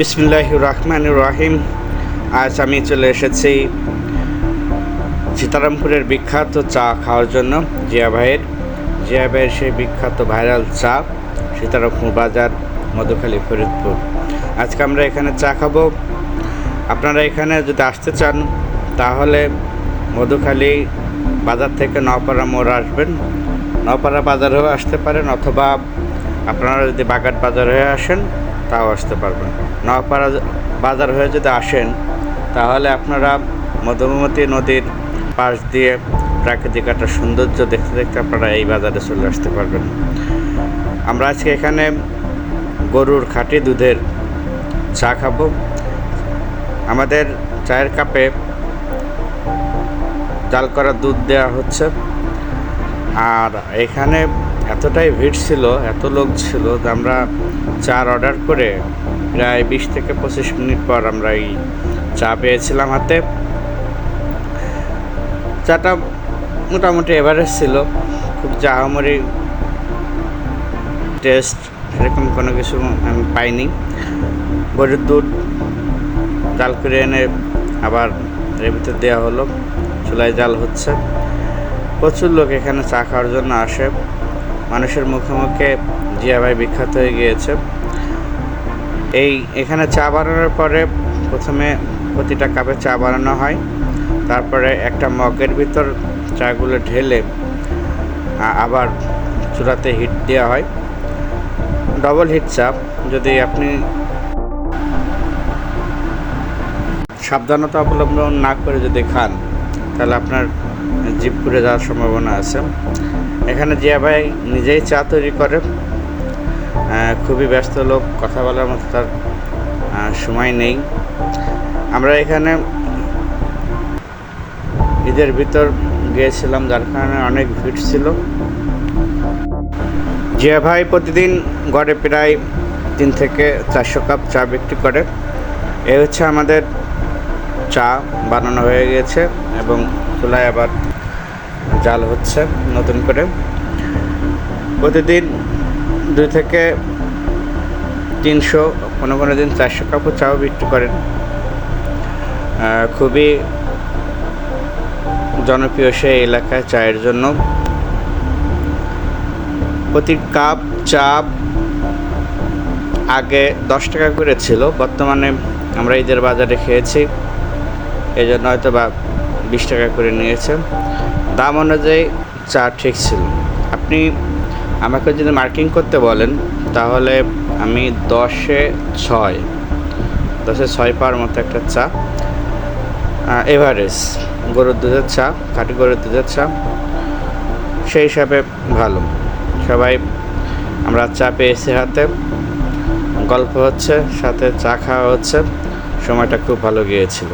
বিসমুল্লাহ রহমান রাহিম। আজ আমি চলে এসেছি সীতারামপুরের বিখ্যাত চা খাওয়ার জন্য, জিয়া ভাইয়ের। জিয়া ভাইয়ের সেই বিখ্যাত ভাইরাল চা, সীতারামপুর বাজার, মধুখালী, ফরিদপুর। আজকে আমরা এখানে চা খাব। আপনারা এখানে যদি আসতে চান, তাহলে মধুখালী বাজার থেকে নপাড়া মোড় আসবেন। নপাড়া বাজার হয়ে আসতে পারেন, অথবা আপনারা যদি বাগাট বাজার হয়ে আসেন তাও আসতে পারবেন। নপাড়া বাজার হয়ে যদি আসেন, তাহলে আপনারা মধুমতি নদীর পাশ দিয়ে প্রাকৃতিক একটা সৌন্দর্য দেখতে দেখতে আপনারা এই বাজারে চলে আসতে পারবেন। আমরা আজকে এখানে গরুর খাঁটি দুধের চা খাব। আমাদের চায়ের কাপে জাল করা দুধ দেওয়া হচ্ছে। আর এখানে এতটাই ভিড় ছিল, এত লোক ছিল যে আমরা চার অর্ডার করে প্রায় বিশ থেকে পঁচিশ মিনিট পর আমরা এই চা পেয়েছিলাম হাতে। চাটা মোটামুটি এভারেজ ছিল, খুব জাহামরি টেস্ট এরকম কোনো কিছু আমি পাইনি। গরুর দুধ জাল করে এনে আবার এর ভিতর দেওয়া হলো, চুলায় জাল হচ্ছে। প্রচুর লোক এখানে চা খাওয়ার জন্য আসে। মানুষের মুখে মুখে জিয়া ভাই বিখ্যাত হয়ে গিয়েছে। এই এখানে চা বানানোর পরে প্রথমে প্রতিটা কাপে চা বানানো হয়, তারপরে একটা মগের ভিতর চাগুলো ঢেলে আবার চুলাতে হিট দেওয়া হয়। ডবল হিট চা, যদি আপনি সাবধানতা অবলম্বন না করে যদি খান, তাহলে আপনার জিপ পুড়ে যাওয়ার সম্ভাবনা আছে। এখানে জিয়া ভাই নিজেই চা তৈরি করে। খুবই ব্যস্ত লোক, কথা বলার মতো তার সময় নেই। আমরা এখানে ঈদের ভিতর গিয়েছিলাম, যার কারণে অনেক ভিড় ছিল। জিয়া ভাই প্রতিদিন গড়ে প্রায় তিন থেকে চারশো কাপ চা বিক্রি করে। এ হচ্ছে আমাদের চা বানানো হয়ে গেছে এবং চুলায় আবার জাল হচ্ছে নতুন করে। প্রতিদিন দুই থেকে তিনশো, কোনো কোনো দিন চারশো কাপড় চাও বিক্রি করেন। খুবই জনপ্রিয় সেই এলাকায় চায়ের জন্য। প্রতি কাপ চা আগে দশ টাকা করে ছিল, বর্তমানে আমরা ঈদের বাজারে খেয়েছি। এই জন্য হয়তো বা বিশ টাকা করে নিয়েছে। দাম অনুযায়ী চা ঠিক ছিল। আপনি আমাকে যদি মার্কিং করতে বলেন, তাহলে আমি দশে ছয় দশে ছয় পাওয়ার মতো একটা চা। এভারেজ, গরুর দুধের চা, খাঁটি গরুর দুধের চা, সেই হিসাবে ভালো। সবাই, আমরা চা পেয়েছি হাতে, গল্প হচ্ছে, সাথে চা খাওয়া হচ্ছে, সময়টা খুব ভালো গিয়েছিল।